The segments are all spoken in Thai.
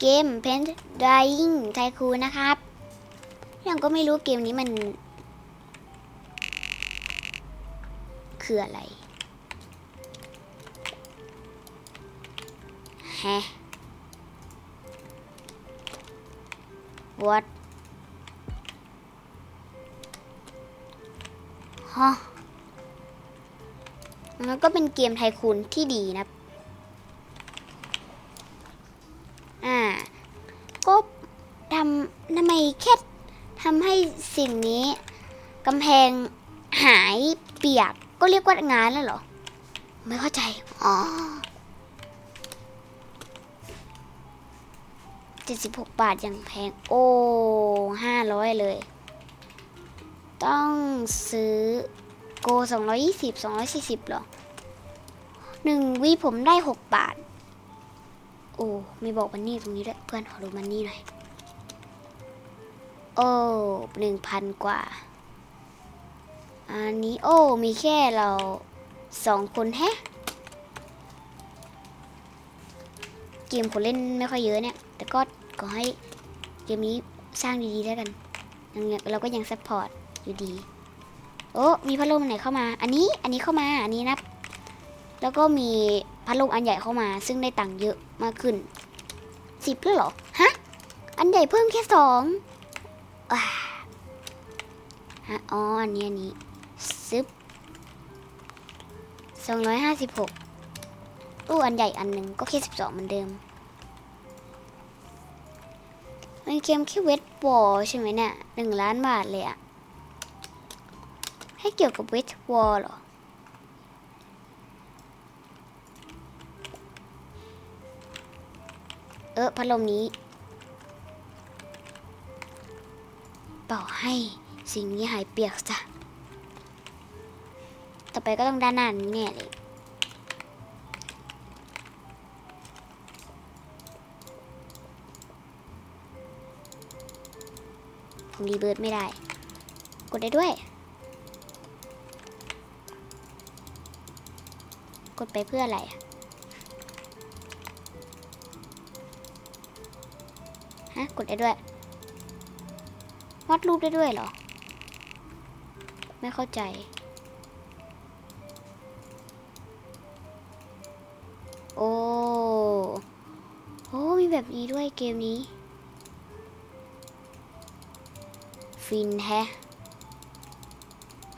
เกม Paint Drying Tycoon นะครับยังก็ไม่รู้เกมนี้มัน คืออะไรแฮะ what ฮะมันก็เป็นเกมไทคูนที่ดีนะ อ่า ก็ทำทำไมแค่ทำให้ สิ่งนี้กำแพงหายเปียกก็เรียกว่างานแล้วเหรอ ไม่เข้าใจ อ๋อเจ็ดสิบหกบาทอย่างแพง โอ้ห้าร้อยเลย ต้องซื้อโกสองร้อยี่สิบสองร้อยสี่สิบหรอหนึ่งวีผมได้หกบาท โอ้ ไม่บอกมันนี่ตรงนี้ด้วย เพื่อนขอดูมันนี่หน่อย โอ้หนึ่งพันกว่า อันนี้โอ้มีแค่เราสองคนแฮะ เกมคนเล่นไม่ค่อยเยอะเนี่ย แต่ก็ขอให้เกมนี้สร้างดีๆแล้วกันยังเราก็ยังซัพพอร์ตอยู่ดี โอ้มีพัดลมไหนเข้ามา อันนี้ อันนี้เข้ามา อันนี้นะ แล้วก็มีพัดลมอันใหญ่เข้ามา ซึ่งได้ตังค์เยอะมากขึ้นสิบแล้วเหรอ ฮะ อันใหญ่เพิ่มแค่สอง ฮะอ๋ออันนี้อันนี้ซึบสองร้อยห้าสิบหกอู้อันใหญ่อันหนึ่งก็แค่สิบสองเหมือนเดิม มันเกมแค่เวทบอลใช่ไหมเนี่ยหนึ่งล้านบาทเลยอะให้เกี่ยวกับเวทบอลหรอเออพัดลมนี้ เป่าให้สิ่งนี้หายเปียกจ้ะ ต่อไปก็ต้องด้านหน้านี้แน่เลยผมรีเบิร์ดไม่ได้ กดได้ด้วย กดไปเพื่ออะไรอะฮะ กดได้ด้วย วาดรูปได้ด้วยเหรอ ไม่เข้าใจ โอ้โอ้มีแบบนี้ด้วยเกมนี้ ฟินแฮะ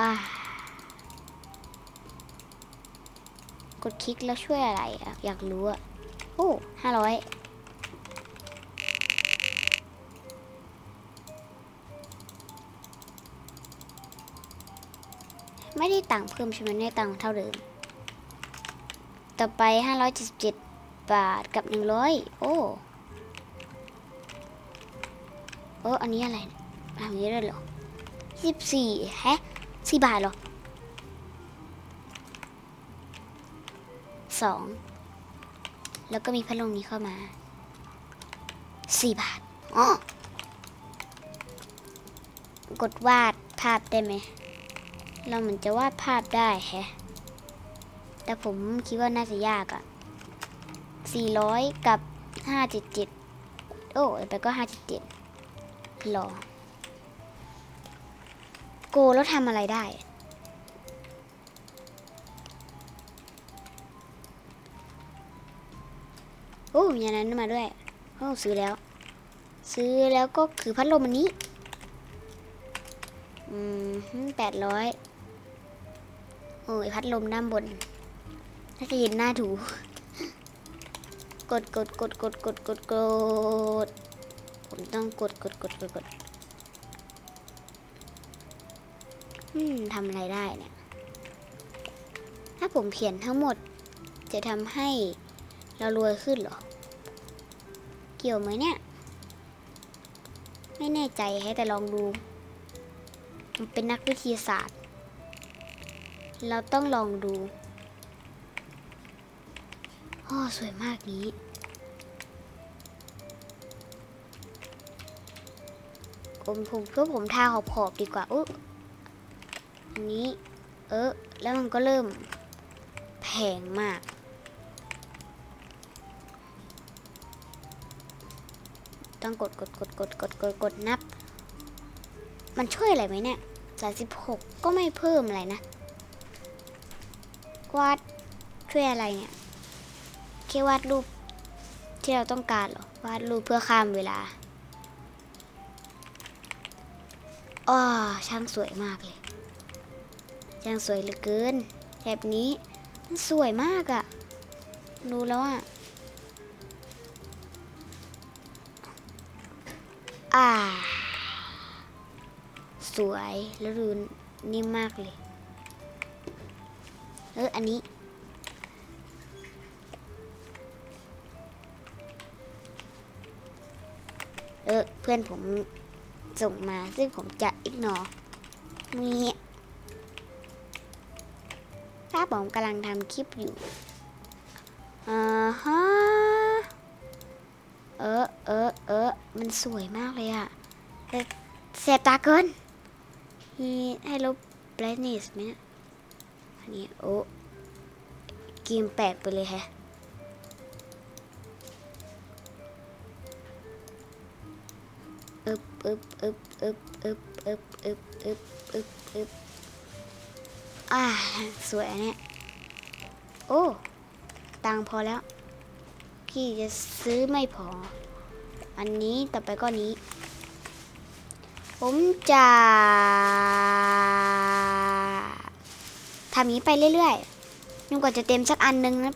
อ่ากดคลิกแล้วช่วยอะไรอะอยากรู้อะโอ้ห้าร้อย ไม่ได้ตังค์เพิ่มใช่ไหมได้ตังค์เท่าเดิม ต่อไป 577 บาทกับ 100 โอ้ โอ้ อันนี้อะไรเนี่ยอันนี้ด้เหรอ14แฮะ4บาทเหรอ2แล้วก็มีพัดลมนี้เข้ามา4บาทอ๋อกดวาดภาพได้ไหม เราเหมือนจะวาดภาพได้แฮะ แต่ผมคิดว่าน่าจะยากอะ400 กับ 577 โอ้ยไปก็ 577รอโกแล้วทำอะไรได้ โอ้มีอันนั้นมาด้วย โอ้ซื้อแล้ว ซื้อแล้วก็คือพัดลมอันนี้ อืมแปดร้อย โอ้ยพัดลมด้านบนถ้าจะเห็นหน้าถู กดกดกดกดกดกดกด ผมต้องกดกดกดกดกดอืมทำอะไรได้เนี่ย ถ้าผมเขียนทั้งหมด จะทำให้เรารวยขึ้นหรอ เกี่ยวไหมเนี่ย ไม่แน่ใจให้แต่ลองดูมันเป็นนักวิทยาศาสตร์ เราต้องลองดูโอ้สวยมากนี้ ผมผมเพื่อผมทาขอบขอบๆดีกว่าอุ๊อันนี้ เออแล้วมันก็เริ่มแพงมาก ต้องกดกดกดกดกดกดกดนับ มันช่วยอะไรไหมเนี่ยสามสิบหกก็ไม่เพิ่มอะไรนะ วาดช่วยอะไรเนี่ยแค่วาดรูปที่เราต้องการหรอวาดรูปเพื่อข้ามเวลาอ้อช่างสวยมากเลยช่างสวยเหลือเกิน แบบนี้มันสวยมากอะดูแล้วอะอ่า สวยแล้วดูนิ่มมากเลย เออ อันนี้ เออ เพื่อนผมส่งมาซึ่งผมจะอิกนอมีถ้าผมกำลังทำคลิปอยู่ อ่าฮะ เออ เออ เออ มันสวยมากเลยอะเสียบตาเกินมีให้ลบ brightness ไหมเนี่ย อันนี้โอ้เกมแปลกไปเลยแฮะอึบอึบอึบอึบอึบอึบอึบอึบอึบอึบอ่าสวยเนี่ยโอ้ตังพอแล้วพี่จะซื้อไม่พอ อันนี้ต่อไปก็นี้ ผมจะ ทำอย่างนี้ไปเรื่อยๆจนกว่าจะเต็มสักอันหนึงนะ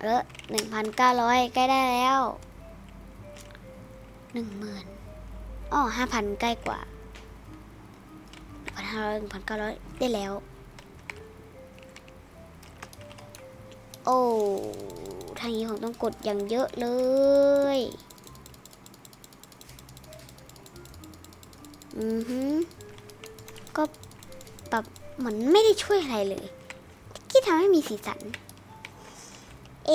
เออหนึ่งพันเก้าร้อยใกล้ได้แล้วหนึ่งหมื่นอ๋อห้าพันใกล้กว่าหนึ่งพันห้าร้อยหนึ่งพันเก้าร้อยได้แล้ว โอ้ทางนี้ผมต้องกดอย่างเยอะเลย อือฮึก็ปรับเหมือนไม่ได้ช่วยอะไรเลยคิดทำให้มีสีสัน เอ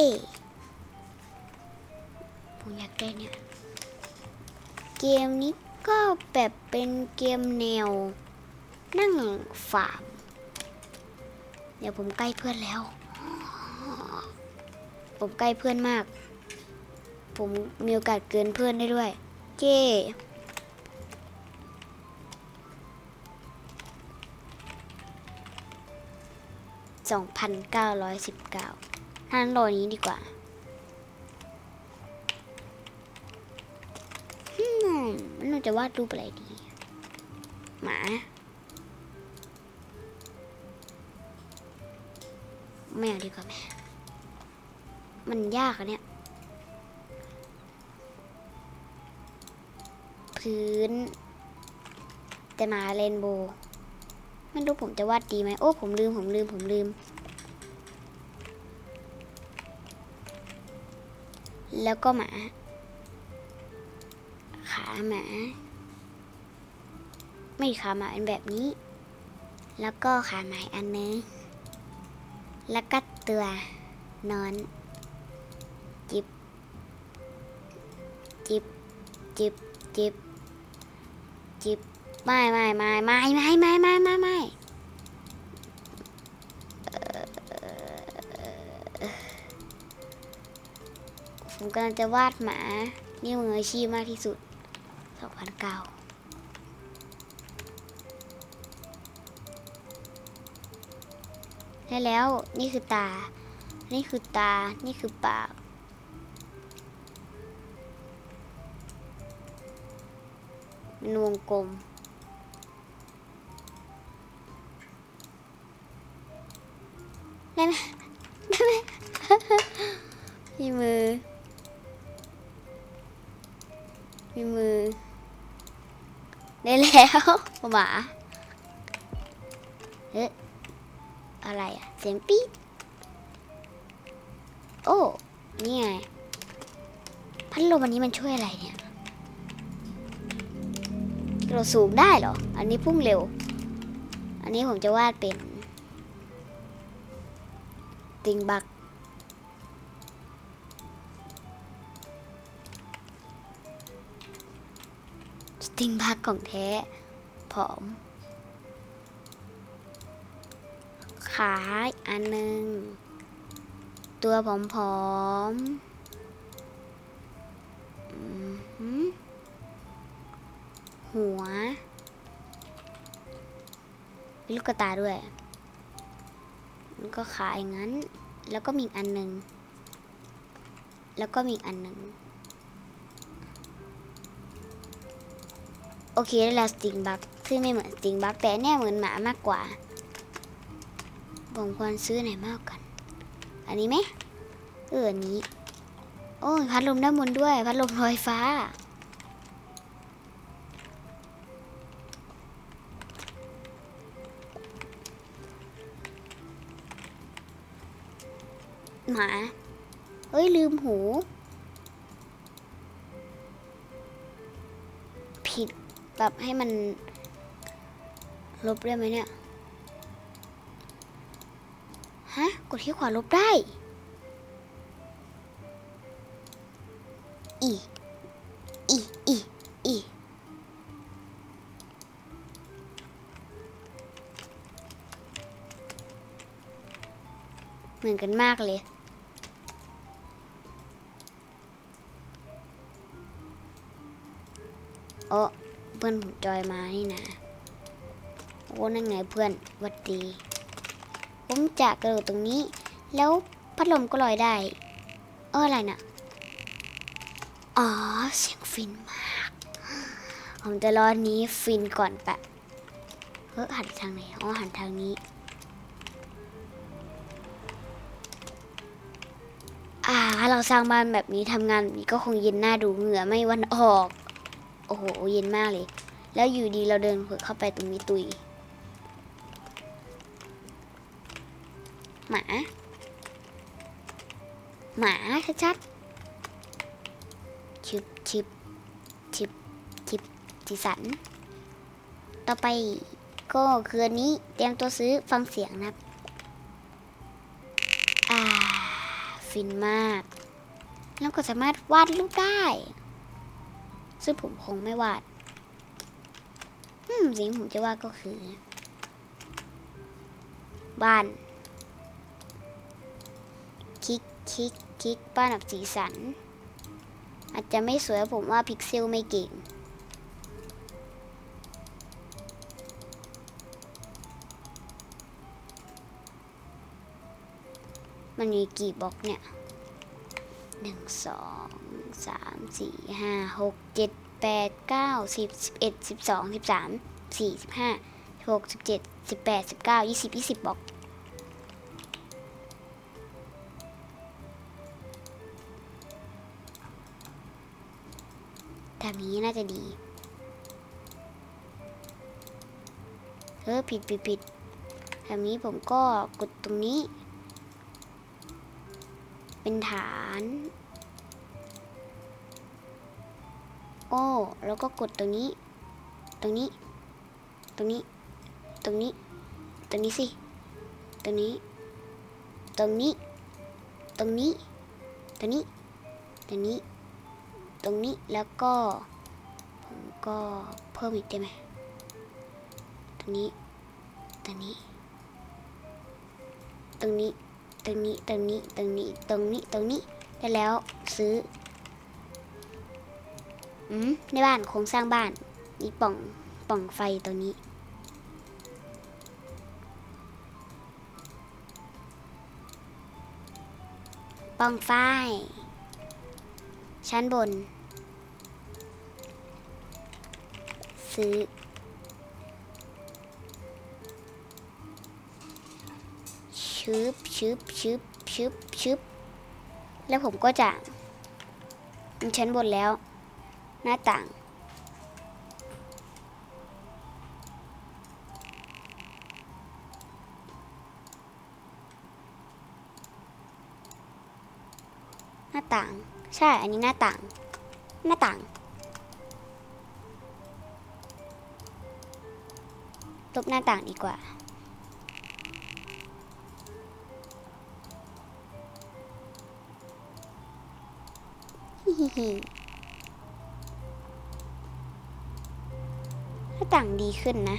ผมอยากได้เนี่ย เกมนี้ก็แบบเป็นเกมแนว นั่งฟาร์มเดี๋ยวผมใกล้เพื่อนแล้ว ผมใกล้เพื่อนมาก ผมมีโอกาสเกินเพื่อนได้ด้วย เจ้ สองพันเก้าร้อยสิบเก้าท่านโหลดนี้ดีกว่าอืมมันเราจะวาดรูปอะไรดี หมาไม่เอาดีกว่าแม่มันยากอะเนี่ย พื้นแต่หมาเรนโบว์ ไม่รู้ผมจะวาดดีไหมโอ้ผมลืมผมลืมผมลืม แล้วก็หมา ขาหมา ไม่ขาหมาเป็นแบบนี้ แล้วก็ขาหมาอันนึงแล้วก็ตัวนอน จิบ จิบ จิบ จิบ จิบ ไม่ไม่ไม่ไม่ไม่ไม่ไม่ไม่ไม่เอ่ผมกำลังจะวาดหมา นี่มืออาชีพมากที่สุด2009ได้แล้วนี่คือตา นี่คือตา นี่คือปาก เป็นวงกลม ได้ไหมได้ไหมมีมือ มีมือ ได้แล้วหมาเอ๊ะอะไรอะเสียงปี๊ดโอ้ นี่ไง พัดลมอันนี้มันช่วยอะไรเนี่ยเราสูงได้เหรอ อันนี้พุ่งเร็ว อันนี้ผมจะวาดเป็น ติงบักสติงบักของแท้ผอม ขาอันหนึ่ง ตัวผอมๆหัว มีลูกกตาด้วยแล้ว ก็ขาอย่างนั้น แล้วก็มีอีกอันหนึ่งแล้วก็มีอีกอันหนึ่งโอเคได้แล้วสติงบักซึ่งไม่เหมือนสติงบักแต่เนี่ยเหมือนหมามากกว่าผมควรซื้อไหนมากกัน อันนี้ไหมเอออันนี้ โอ้ยพัดลมด้านบนด้วย พัดลมลอยฟ้า หมา เฮ้ย ลืมหู ผิดแบบให้มัน ลบได้ไหมเนี่ย ฮะ กดที่ขวาลบได้ อี อี อี อีเหมือนกันมากเลย โอ้เพื่อนผมจอยมานี่นะโอ้นั่นไงเพื่อนวัดดี ผมจะกระโดดตรงนี้ แล้วพัดลมก็ลอยได้ เอออะไรน่ะ อ๋อ เสียงฟินมาก ผมจะรอนนี้ฟินก่อนปะเฮ้ยหันทางไหนอ๋อหันทางนี้อ่าเราสร้างบ้านแบบนี้ทำงานนี้ก็คงเย็นหน้าดูเหงื่อไม่วันออก โอ้โห เย็นมากเลย แล้วอยู่ดีเราเดินเผลอเข้าไปตรงนี้ตุย หมา หมาชัดๆชิบชิบชิบชิบสีสัน ต่อไปก็คืออันนี้เตรียมตัวซื้อฟังเสียงนะครับ อ่า ฟินมาก แล้วก็สามารถวาดรูปได้ ซึ่งผมคงไม่วาดอืมสิ่งผมจะวาดก็คือ บ้าน คลิกคลิกคลิกบ้านแบบสีสัน อาจจะไม่สวยผมว่าพิกเซลไม่เก่งมันมีกี่บล็อกเนี่ย หนึ่งสองสามสี่ห้าหกเจ็ดแปดเก้าสิบสิบเอ็ดสิบสองสิบสามสี่สิบห้าหกสิบเจ็ดสิบแปดสิบเก้ายี่สิบยี่สิบบอกแบบนี้น่าจะดี เออผิดผิดผิดแบบนี้ผมก็กดตรงนี้ เป็นฐาน โอ้ แล้วก็กดตรงนี้ ตรงนี้ ตรงนี้ ตรงนี้ ตรงนี้สิ ตรงนี้ ตรงนี้ ตรงนี้ ตรงนี้ ตรงนี้ ตรงนี้ แล้วก็ ผมก็เพิ่มอีกได้ไหมตรงนี้ ตรงนี้ ตรงนี้ ตรงนี้ตรงนี้ตรงนี้ตรงนี้ตรงนี้ได้แล้วซื้ออืมในบ้านโครงสร้างบ้านมีป่องป่องไฟตรงนี้ ป่องไฟ ชั้นบน ซื้อ ชึบชึบชึบชึบชึบแล้วผมก็จะชั้นบนแล้ว หน้าต่าง หน้าต่าง ใช่ อันนี้หน้าต่าง หน้าต่างลบหน้าต่างดีกว่า ฮิฮิหน้าต่างดีขึ้นนะ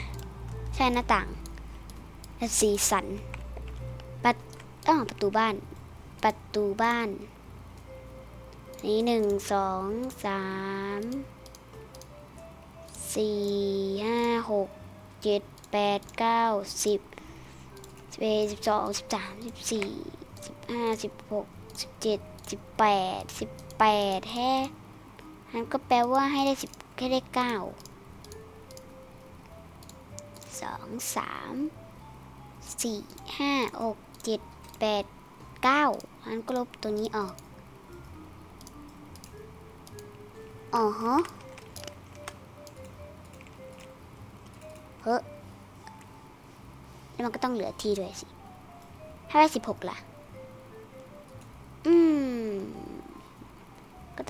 ใช่หน้าต่างสีสันปัดอ้อประตูบ้านปประตูบ้าน นี่หนึ่งสองสามสี่ห้าหกเจ็ดแปดเก้าสิบสิบเอ็ดสิบสองสิบสามสิบสี่สิบห้าสิบหกสิบเจ็ดสิบแปดสิบ แปดแฮ่นั่นก็แปลว่าให้ได้สิบให้ได้เก้าสองสามสี่ห้าหกเจ็ดแปดเก้าอันก็ลบตัวนี้ออกอ๋อฮะเฮ้ยแล้วมันก็ต้องเหลือทีด้วยสิ ถ้าได้สิบหกล่ะ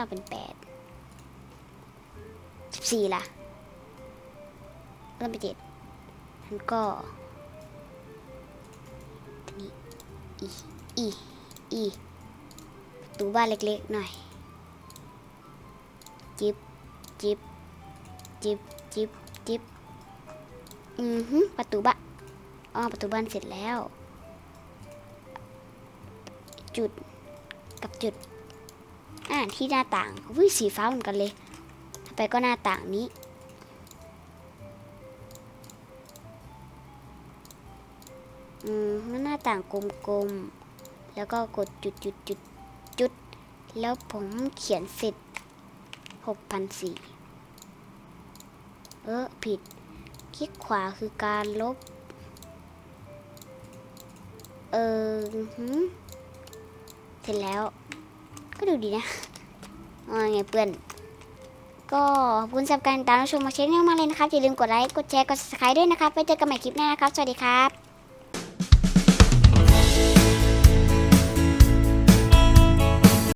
เป็นแปดสิบสี่ล่ะก็ต้องเป็นเจ็ดมันก็ตนี้อีอีอีประตูบ้านเล็กๆหน่อย จิบจิบจิบจิบจิบอือฮึประตูบ้านอ๋อประตูบ้านเสร็จแล้ว จุดกับจุด อ่าที่หน้าต่างวิสีฟ้าเหมือนกันเลยต่อไปก็หน้าต่างนี้ อืมหน้าต่างกลมๆ แล้วก็กดจุดจุดจุดจุด แล้วผมเขียนเสร็จหกพันสี่เออ ผิด คลิกขวาคือการลบ เออเสร็จแล้ว ก็ดูดีนะ ไงเพื่อนก็ขอบคุณสำหรับการติดตามชมมาเชนเนลมากเลยนะครับอย่าลืมกดไลค์กดแชร์กด subscribe ด้วยนะครับไปเจอกันใหม่คลิปหน้านะครับ สวัสดีครับ